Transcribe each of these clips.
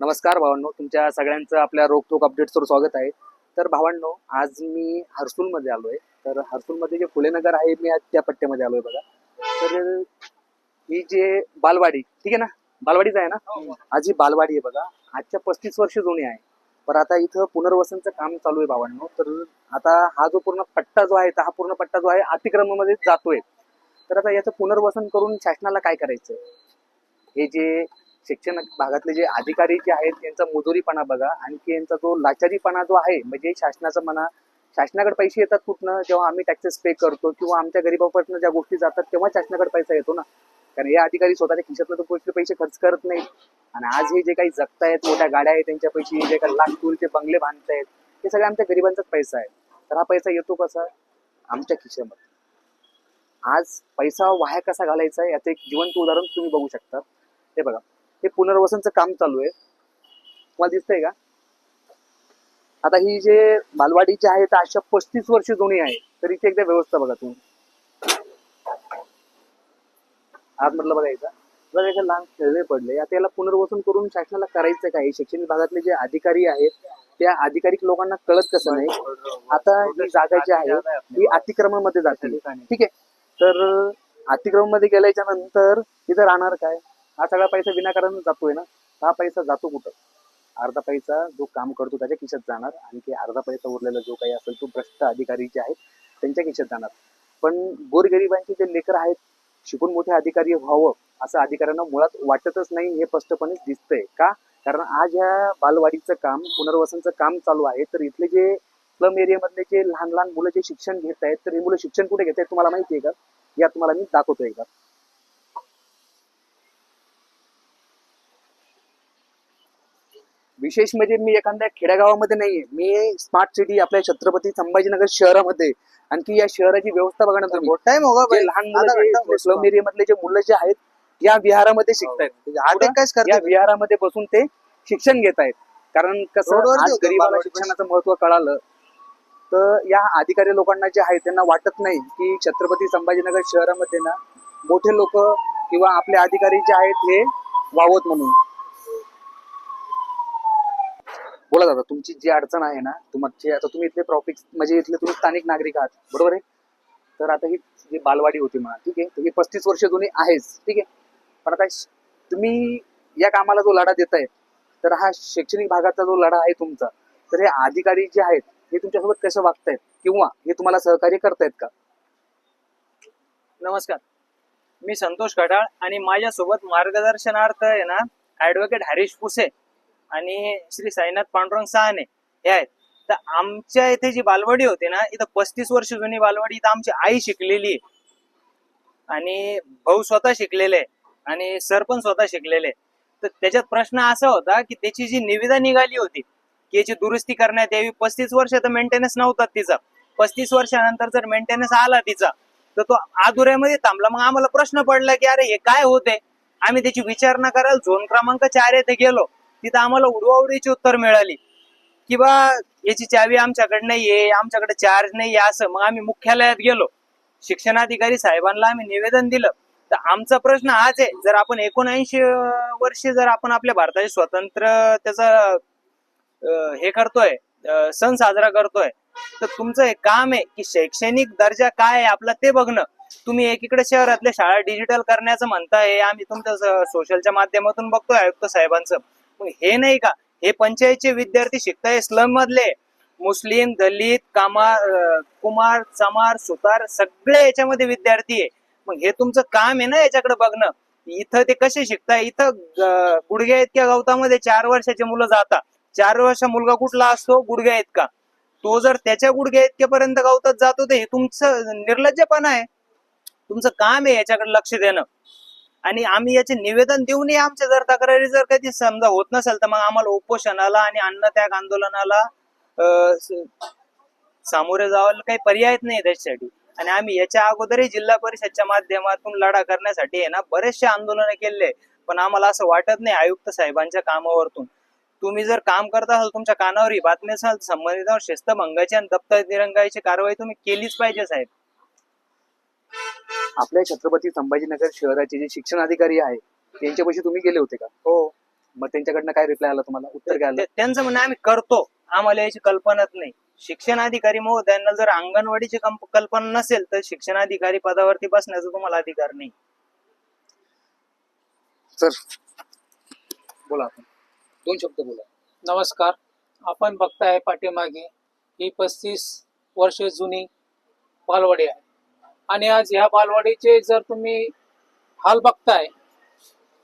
नमस्कार भावांनो तुमच्या सगळ्यांचं आपल्या रोखोक अपडेट्सवर स्वागत आहे. तर भावांनो आज मी हर्सूलमध्ये आलोय. तर हर्सूलमध्ये जे फुलेनगर आहे मी आज त्या पट्ट्यामध्ये आलोय बघा. तर ही जे बालवाडी ठीक आहे ना? बालवाडीच आहे ना? आज ही बालवाडी आहे बघा. आजच्या पस्तीस वर्ष जुनी आहे. पण आता इथं पुनर्वसनचं काम चालू आहे भावांनो. तर आता हा जो पूर्ण पट्टा जो आहे हा पूर्ण पट्टा जो आहे अतिक्रमणामध्ये जातोय. तर आता याचं पुनर्वसन करून शासनाला काय करायचं? हे जे शिक्षण भागातले जे अधिकारी जे आहेत त्यांचा मुजोरीपणा बघा. आणखी यांचा जो लाचारीपणा जो आहे म्हणजे शासनाचा म्हणा शासनाकडे पैसे येतात कुठनं? जेव्हा आम्ही टॅक्सेस पे करतो किंवा आमच्या गरीबापासून ज्या गोष्टी जातात तेव्हा शासनाकडे पैसा येतो ना. कारण हे अधिकारी स्वतःच्या खिशातलं तर पैसे पैसे खर्च करत नाहीत. आणि आज हे जे काही जगतायत मोठ्या गाड्या आहेत त्यांच्या पैसे जे काही लाख टूरचे बंगले बांधतायत हे सगळे आमच्या गरिबांचाच पैसा आहे. तर हा पैसा येतो कसा? आमच्या खिशामध्ये. आज पैसा वाया कसा घालायचा आहे? याचं एक जिवंत उदाहरण तुम्ही बघू शकता. हे बघा. हे पुनर्वसनचं काम चालू आहे. तुम्हाला दिसतंय का? आता ही जे मालवाडी जी आहे तर अशा पस्तीस वर्ष जुनी आहे तर इथे एकदा व्यवस्था बघा तुम्ही. आज म्हटलं बघायचा जर याचे लहान खेळले पडले आता याला पुनर्वसन करून शासनाला करायचं काय शैक्षणिक भागातले जे अधिकारी आहेत त्या अधिकारी लोकांना कळत कसं नाही. आता ही जागा जी आहे ही अतिक्रमणामध्ये जाते. ठीक आहे? तर अतिक्रमणामध्ये गेल्याच्यानंतर इथं राहणार काय? हा सगळा पैसा विनाकारण जातोय ना हा पैसा जातो कुठं? अर्धा पैसा जो काम करतो त्याच्या खिशात जाणार आणखी अर्धा पैसा उरलेला जो काही असेल तो भ्रष्ट अधिकारी जे आहेत त्यांच्या खिशात जाणार. पण गोरगरिबांचे जे लेकर आहेत शिकून मोठे अधिकारी व्हावं असं अधिकाऱ्यांना मुळात वाटतच नाही हे स्पष्टपणे दिसतंय. का? कारण आज ह्या बालवाडीचं काम पुनर्वसनचं काम चालू आहे तर इथले जे स्लम एरियामधले जे लहान लहान मुलं जे शिक्षण घेत आहेत तर हे मुलं शिक्षण कुठे घेत आहेत तुम्हाला माहिती आहे का? या तुम्हाला मी दाखवतो एकदा. विशेष म्हणजे मी एखाद्या खेड्यागावामध्ये नाहीये. मी स्मार्ट सिटी आपल्या छत्रपती संभाजीनगर शहरामध्ये आणखी या शहराची व्यवस्था बघा ना तुम्ही. भाई लहान मुलं. स्लम एरियामधले जे मुलं जे आहेत या विहारामध्ये शिकतायत. आधे काहीच या विहारामध्ये बसून ते शिक्षण घेत आहेत कारण कसं गरीबाला शिक्षणाचं महत्त्व कळालं तर या अधिकारी लोकांना जे आहे त्यांना वाटत नाही की छत्रपती संभाजीनगर शहरामध्ये ना मोठे लोक किंवा आपले अधिकारी जे आहेत हे वावत म्हणून. बोला दादा तुमची जी अडचण आहे ना तुमचे आता तुम्ही इथले प्रॉफिट म्हणजे इथले तुम्ही स्थानिक नागरिक आहात बरोबर आहे? तर आता ही जी बालवाडी होती म्हणा ठीक आहे? तर ही पस्तीस वर्ष जुनी आहेच ठीक आहे? पण आता तुम्ही या कामाला जो लढा देताय तर हा शैक्षणिक भागाचा जो लढा आहे तुमचा तर हे अधिकारी जे आहेत हे तुमच्यासोबत कसं वागतायत? किंवा हे तुम्हाला सहकार्य करतायत का? नमस्कार. मी संतोष कडाळ आणि माझ्यासोबत मार्गदर्शनार्थ आहे ना ऍडव्होकेट हरीश पुसे. आणि श्री साईनाथ पांडुरंग सहाने हे आहेत. तर आमच्या इथे जी बालवाडी होती ना इथं पस्तीस वर्ष जुनी बालवाडी इथं आमची आई शिकलेली आणि भाऊ स्वतः शिकलेले आणि सर पण स्वतः शिकलेले. तर त्याच्यात प्रश्न असा होता की त्याची जी निविदा निघाली होती की याची दुरुस्ती करण्यात यावी. पस्तीस वर्ष तर मेंटेनन्स नव्हता तिचा. पस्तीस वर्षानंतर जर मेंटेनन्स आला तिचा तर तो आदुऱ्यामध्ये थांबला. मग आम्हाला प्रश्न पडला की अरे हे काय होते आम्ही त्याची विचारणा करायला झोन क्रमांक चार येथे गेलो. तिथं आम्हाला उडवाउडीची उत्तर मिळाली. की बा याची चावी आमच्याकडे नाहीये आमच्याकडे चार्ज नाहीये असं. मग आम्ही मुख्यालयात गेलो. शिक्षणाधिकारी साहेबांना आम्ही निवेदन दिलं. तर आमचा प्रश्न हाच आहे जर आपण एकोणऐंशी वर्षे जर आपण आपल्या भारताचे स्वतंत्र त्याचा हे करतोय सण साजरा करतोय तर तुमचं हे काम आहे की शैक्षणिक दर्जा काय आहे आपला ते बघणं. तुम्ही एकीकडे शहरातल्या शाळा डिजिटल करण्याचं म्हणताय आम्ही तुमच्या सोशलच्या माध्यमातून बघतोय आयुक्त साहेबांचं. मग हे नाही का? हे पंचायतचे विद्यार्थी शिकताय स्लम मधले. मुस्लिम दलित कामार कुमार चमार सुतार सगळे याच्यामध्ये विद्यार्थी आहे. मग हे तुमचं काम आहे ना याच्याकडे बघणं? इथं ते कसे शिकताय? इथं गुडघ्या इतक्या गवतामध्ये चार वर्षाचे मुलं जातात. चार वर्ष मुलगा कुठला असतो? गुडघ्या इतका. तो जर त्याच्या गुडघ्या इतक्यापर्यंत गवतात जातो तर हे तुमचं निर्लज्जपणा आहे. तुमचं काम आहे याच्याकडे लक्ष देणं. आणि आम्ही याचे निवेदन देऊनही आमच्या जर तक्रारी जर कधी समजा होत नसेल तर मग आम्हाला उपोषणाला आणि अन्नत्याग आंदोलनाला सामोरे जावं काही पर्यायच नाही त्याच्यासाठी. आणि आम्ही याच्या अगोदरही जिल्हा परिषदच्या माध्यमातून लढा करण्यासाठी आहे ना बरेचसे आंदोलन केले पण आम्हाला असं वाटत नाही आयुक्त साहेबांच्या कामावरतून. तुम्ही जर काम करत असाल तुमच्या कानावर ही बातमी असाल संबंधितांवर शिस्तभंगाची आणि दप्तर कारवाई तुम्ही केलीच पाहिजे साहेब. आपल्या छत्रपती संभाजीनगर शहराचे जे शिक्षण अधिकारी आहे त्यांच्यापाशी तुम्ही गेले होते का? हो. मग त्यांच्याकडनं काय रिप्लाय आला तुम्हाला? उत्तर काय आलं? ते- त्यांचं म्हणणं आम्ही करतो. आम्हाला याची कल्पनाच नाही. शिक्षण अधिकारी महोदयांना जर अंगणवाडीची कंप- कल्पना नसेल तर शिक्षण अधिकारी पदावरती बसण्याचा तुम्हाला अधिकार नाही. सर बोला आपण. दोन शब्द बोला. नमस्कार. आपण बघताय पाठीमागे ही पस्तीस वर्ष जुनी बालवाडी आहे. आणि आज ह्या बालवाडीचे जर तुम्ही हाल बघताय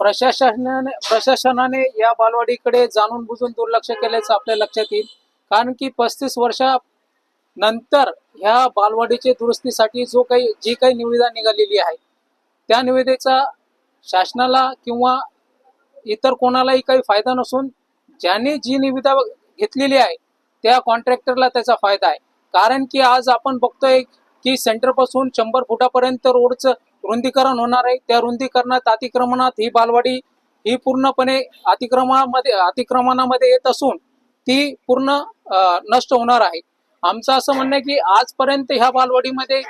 प्रशासनाने प्रशासनाने या बालवाडीकडे जाणून बुजून दुर्लक्ष केल्याचं आपल्या लक्षात येईल. कारण की पस्तीस वर्षानंतर ह्या बालवाडीचे दुरुस्तीसाठी जो काही जी काही निविदा निघालेली आहे त्या निविदेचा शासनाला किंवा इतर कोणालाही काही फायदा नसून ज्याने जी निविदा घेतलेली आहे त्या कॉन्ट्रॅक्टरला त्याचा फायदा आहे. कारण की आज आपण बघतोय की सेंटरपासून शंभर फुटापर्यंत रोडचं रुंदीकरण होणार आहे. त्या रुंदीकरणात अतिक्रमणात ही बालवाडी ही पूर्णपणे अतिक्रमणामध्ये अतिक्रमणामध्ये येत असून ती पूर्ण नष्ट होणार आहे. आमचं असं म्हणणं आहे की आजपर्यंत ह्या बालवाडीमध्ये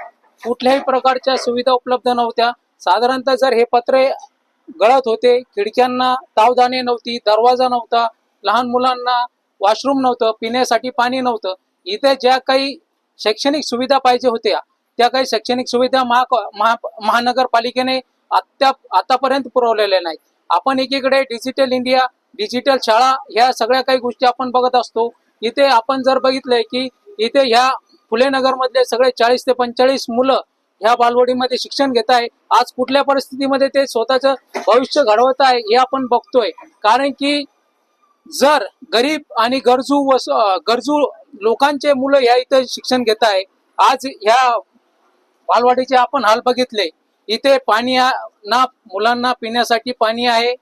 कुठल्याही प्रकारच्या सुविधा उपलब्ध नव्हत्या. साधारणतः जर हे पत्रे गळत होते खिडक्यांना तावदाने नव्हती दरवाजा नव्हता लहान मुलांना वॉशरूम नव्हतं पिण्यासाठी पाणी नव्हतं. इथे ज्या काही शैक्षणिक सुविधा पाहिजे होत्या. त्या काही शैक्षणिक सुविधा महा महा- महानगरपालिकेने आत्ता आतापर्यंत पुरवलेल्या नाहीत. आपण एकीकडे डिजिटल इंडिया डिजिटल शाळा ह्या सगळ्या काही गोष्टी आपण बघत असतो. इथे आपण जर बघितलंय की इथे ह्या फुले नगरमधले सगळे चाळीस ते पंचेचाळीस मुलं ह्या बालवाडीमध्ये शिक्षण घेत आहे. आज कुठल्या परिस्थितीमध्ये ते स्वतःचं भविष्य घडवत आहे हे आपण बघतोय. कारण की जर गरीब आणि गरजू व गरजू लोकांचे मुलं या इथे शिक्षण घेत आहे. आज ह्या बालवाडीचे आपण हाल बघितले. इथे पाणी ना मुलांना पिण्यासाठी पाणी आहे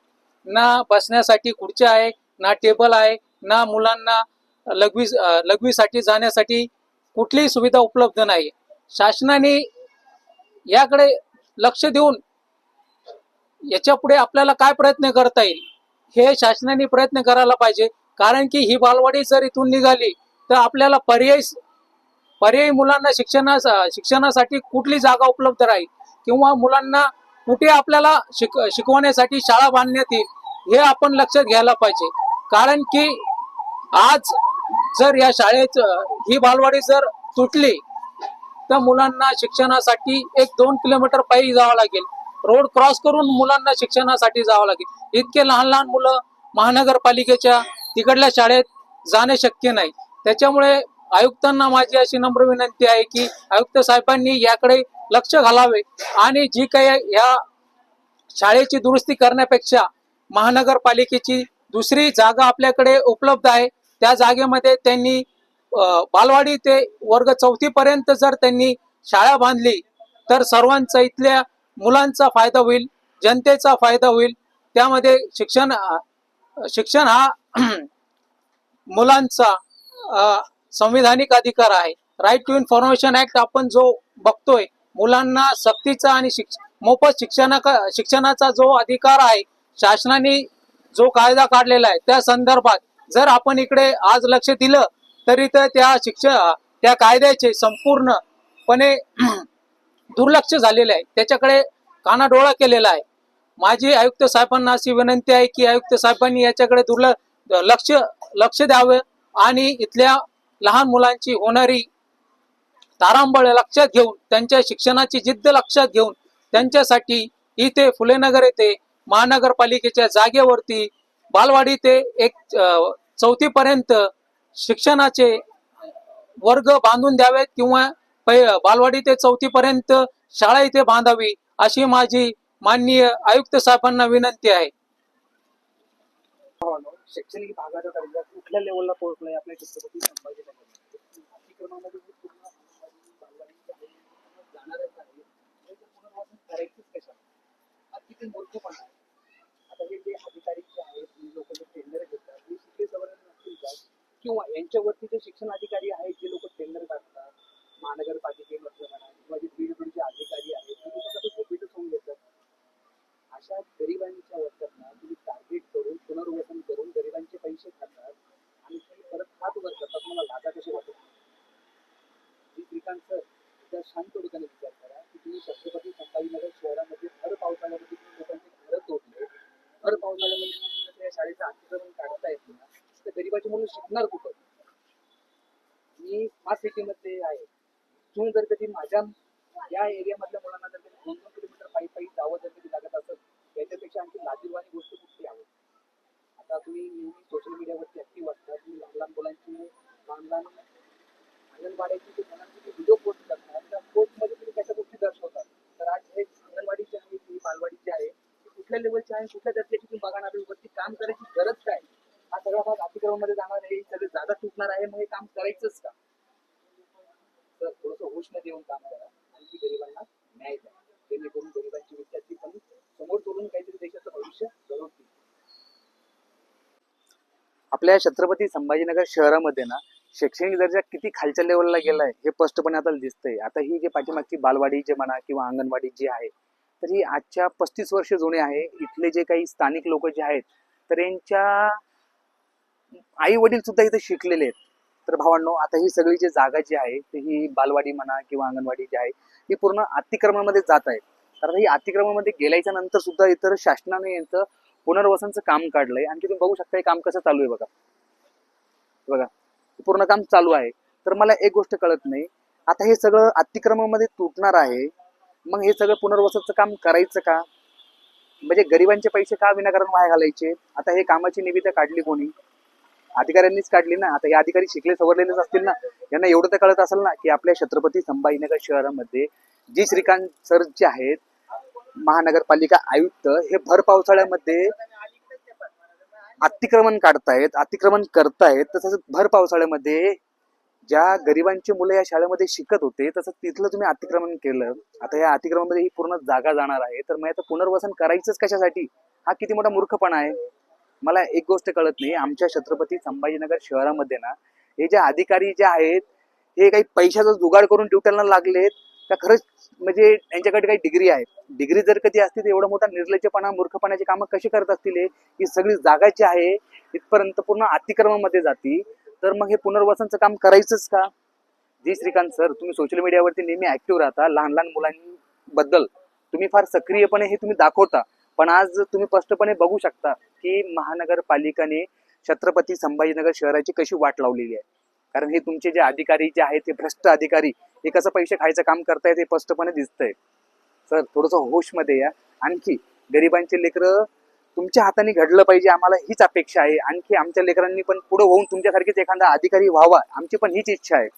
ना बसण्यासाठी खुर्च्या आहे ना टेबल आहे ना मुलांना लघवी लघवीसाठी जाण्यासाठी कुठलीही सुविधा उपलब्ध नाही. शासनाने याकडे लक्ष देऊन याच्यापुढे आपल्याला काय प्रयत्न करता येईल हे शासनाने प्रयत्न करायला पाहिजे. कारण की ही बालवाडी जर इथून निघाली तर आपल्याला पर्याय पर्यायी मुलांना शिक्षणा शिक्षणासाठी कुठली जागा उपलब्ध राहील? किंवा मुलांना कुठे आपल्याला शिक शिकवण्यासाठी शाळा बांधण्यात येईल? हे आपण लक्षात घ्यायला पाहिजे. कारण की आज जर या शाळेत ही बालवाडी जर तुटली तर मुलांना शिक्षणासाठी एक दोन किलोमीटर पायी जावं लागेल. रोड क्रॉस करून मुलांना शिक्षणासाठी जावं लागेल. इतके लहान लहान मुलं महानगरपालिकेच्या तिकडल्या शाळेत जाणे शक्य नाही. त्याच्यामुळे आयुक्तांना माझी अशी नम्र विनंती आहे की आयुक्त साहेबांनी याकडे लक्ष घालावे आणि जी काही या शाळेची दुरुस्ती करण्यापेक्षा महानगरपालिकेची दुसरी जागा आपल्याकडे उपलब्ध आहे त्या जागेमध्ये त्यांनी बालवाडी ते वर्ग चौथी पर्यंत जर त्यांनी शाळा बांधली तर सर्वांचा इथल्या मुलांचा फायदा होईल जनतेचा फायदा होईल. त्यामध्ये शिक्षण शिक्षण हा मुलांचा संविधानिक अधिकार आहे. राईट टू इन्फॉर्मेशन ऍक्ट आपण जो बघतोय मुलांना सक्तीचा आणि शिक्ष मोफत शिक्षणा शिक्षणाचा जो अधिकार आहे शासनाने जो कायदा काढलेला आहे त्या संदर्भात जर आपण इकडे आज लक्ष दिलं तरी तर त्या शिक्षण त्या कायद्याचे संपूर्णपणे दुर्लक्ष झालेले आहे. त्याच्याकडे कानाडोळा केलेला आहे. माझी आयुक्त साहेबांना अशी विनंती आहे की आयुक्त साहेबांनी याच्याकडे दुर्ल लक्ष लक्ष द्यावं. आणि इथल्या लहान मुलांची होणारी तारांबळ लक्षात घेऊन त्यांच्या शिक्षणाची जिद्द लक्षात घेऊन त्यांच्यासाठी इथे फुलेनगर येथे महानगरपालिकेच्या जागेवरती बालवाडी ते एक चौथी पर्यंत शिक्षणाचे वर्ग बांधून द्यावेत किंवा पै- बालवाडी ते चौथी पर्यंत शाळा इथे बांधावी अशी माझी माननीय आयुक्त साहेबांना विनंती आहे. शैक्षणिक भागाचा दर्जा कुठल्या लेवलला पोहोचलाय आपल्या छत्रपती संभाजीनगर अतिक्रमणामध्ये पूर्ण जाणारच आहे त्याचं करायचंच हा? मूर्खपणा आहे आता हे जे अधिकारी जे आहेत लोक जे टेंडर घेतात हे शिकले सवरलेले नसतील का किंवा यांच्यावरती जे शिक्षण अधिकारी आहेत जे लोक टेंडर काढतात महानगरपालिकेमधलं म्हणा किंवा जे बीडब्ल्यूचे अधिकारी आहेत ते लोक कसं सोपीतच होऊन घेतात अशा गरिबांच्या वर्गांना तुम्ही टार्गेट करून पुनर्वसन करून गरिबांचे पैसे खातात आणि ते परत हात वर करतात मला लाजा कसे वाटत मी श्रीकांत सर एकदा शांत ठिकाणी विचार करा की तुम्ही छत्रपती संभाजीनगर शहरामध्ये भर पावसाळ्यामध्ये तुम्ही लोकांचे घरं तोडले भर पावसाळ्यामध्ये तुम्ही त्या शाळेचा तर गरीबाची मुलं शिकणार कुठं? मी स्मार्ट सिटीमध्ये आहे. तुम्ही जर कधी माझ्या या एरियामधल्या मुलांना जर कधी दोन दोन किलोमीटर पायी पायी जावं जर कधी लागत असेल याच्यापेक्षा आणखी लाजीरवाणी गोष्ट कुठली आहे? आता तुम्ही नेहमी सोशल मीडियावरती ऍक्टिव्ह असतात तुम्ही लहान लहान मुलांची लहान लहान अंगणवाड्याची ते मुलांची ते व्हिडिओ पोस्ट करतात त्या पोस्टमध्ये तुम्ही कशा गोष्टी दर्शवतात तर आज हे अंगणवाडीचे आहे ही बालवाडीचे आहे. कुठल्या लेवलची आहे कुठल्या दर्जाची तुम्ही बघणार आहे वरती काम करायची गरज काय? हा सगळा भाग अतिक्रमणामध्ये जाणार आहे ही सगळी जागा तुटणार आहे मग हे काम करायचंच का? तर थोडंसं होशमध्ये येऊन काम करा. आणखी गरिबांना न्याय द्या. जेणेकरून गरिबांची विद्यार्थी पण समोर सोडून काहीतरी देशाचं भविष्य घडवतील. आपल्या छत्रपती संभाजीनगर शहरामध्ये ना शैक्षणिक दर्जा किती खालच्या लेवलला गेलाय हे स्पष्टपणे आता दिसतंय. आता ही जी पाठीमागची बालवाडी जे म्हणा किंवा अंगणवाडी जी आहे तर ही आजच्या पस्तीस वर्ष जुने आहे. इथले जे काही स्थानिक लोक जे आहेत तर यांच्या आई वडील सुद्धा इथे शिकलेले आहेत. तर भावांनो आता ही सगळी जी जागा जी आहे ती ही बालवाडी म्हणा किंवा अंगणवाडी जी आहे ही पूर्ण अतिक्रमणामध्ये जात आहे तर ही अतिक्रमणामध्ये गेल्याच्यानंतर सुद्धा इतर शासनाने यांचं पुनर्वसनचं काम काढलंय. आणखी तुम्ही बघू शकता हे काम कसं चालू आहे बघा. बघा पूर्ण काम चालू आहे. तर मला एक गोष्ट कळत नाही. आता हे सगळं अतिक्रमणामध्ये तुटणार आहे. मग हे सगळं पुनर्वसनचं काम करायचं का? म्हणजे गरिबांचे पैसे का विनाकारण वाया घालायचे? आता हे कामाची निविदा काढली कोणी? अधिकाऱ्यांनीच काढली ना. आता हे अधिकारी शिकले सवरलेलेच असतील ना. यांना एवढं तर कळत असेल ना की आपल्या छत्रपती संभाजीनगर शहरामध्ये जी श्रीकांत सर जे आहेत महानगरपालिका आयुक्त हे भर पावसाळ्यामध्ये अतिक्रमण काढतायत अतिक्रमण करतायत. तसंच भर पावसाळ्यामध्ये ज्या गरिबांची मुलं या शाळेमध्ये शिकत होते तसं तिथलं तुम्ही अतिक्रमण केलं. आता या अतिक्रमणामध्ये ही पूर्ण जागा जाणार आहे. तर मग याचं पुनर्वसन करायचंच कशासाठी? हा किती मोठा मूर्खपणा आहे. मला एक गोष्ट कळत नाही. आमच्या छत्रपती संभाजीनगर शहरामध्ये ना हे जे अधिकारी जे आहेत हे काही पैशाचा जुगाड करून ड्युट्याला लागलेत का? खरंच म्हणजे यांच्याकडे काही डिग्री आहे. डिग्री जर कधी असती तर एवढा मोठा निर्लज्जपणा मूर्खपणाची कामं कशी करत असतील ही? सगळी जागा जी आहे. इथपर्यंत पूर्ण अतिक्रमामध्ये जाती. तर मग हे पुनर्वसनचं काम करायचंच का? जी श्रीकांत सर तुम्ही सोशल मीडियावरती नेहमी ऍक्टिव्ह राहता लहान लहान मुलांबद्दल. तुम्ही फार सक्रियपणे हे तुम्ही दाखवता. पण आज तुम्ही स्पष्टपणे बघू शकता. की महानगरपालिकाने छत्रपती संभाजीनगर शहराची कशी वाट लावलेली आहे? कारण हे तुमचे जे अधिकारी जे आहेत ते भ्रष्ट अधिकारी हे कसं पैसे खायचं काम करतायत हे स्पष्टपणे दिसतंय. सर थोडंसं होशमध्ये या. आणखी गरिबांचे लेकरं तुमच्या हाताने घडलं पाहिजे आम्हाला हीच अपेक्षा आहे. आणखी आमच्या लेकरांनी पण पुढे होऊन तुमच्यासारखीच एखादा अधिकारी व्हावा आमची पण हीच इच्छा आहे.